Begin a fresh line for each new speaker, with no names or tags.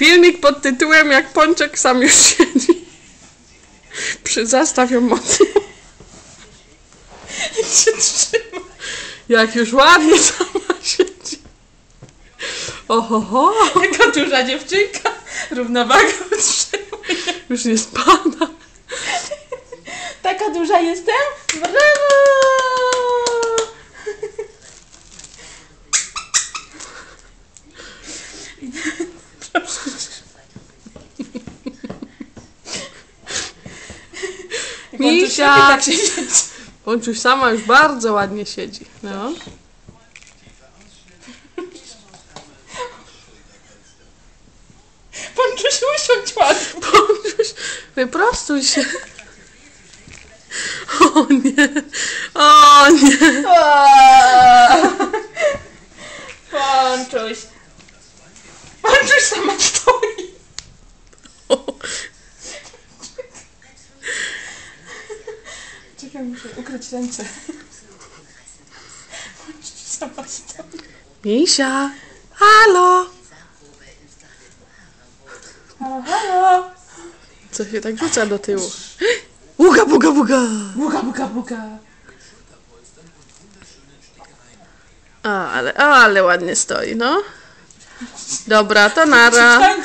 Filmik pod tytułem Jak Pączek sam już siedzi. Przy zastaw ją mocno.
Jak
już ładnie sama siedzi. Ohoho,
Jaka duża dziewczynka. Równowagę utrzymuje.
już nie spada.
Taka duża jestem? Brawo!
Misia!
Tak
sama już bardzo ładnie siedzi. No.
Pączuś, usiądź ładnie.
Pączuś, wyprostuj się. O nie, o nie.
Pączuś. Pączuś sama stoi. Czekaj, muszę ukryć ręce.
Misia, halo.
Halo, halo.
Co się tak rzuca do tyłu? Buga, buga, buga.
Buga, buga, buga.
A, ale, ale ładnie stoi, no. Dobra, to nara.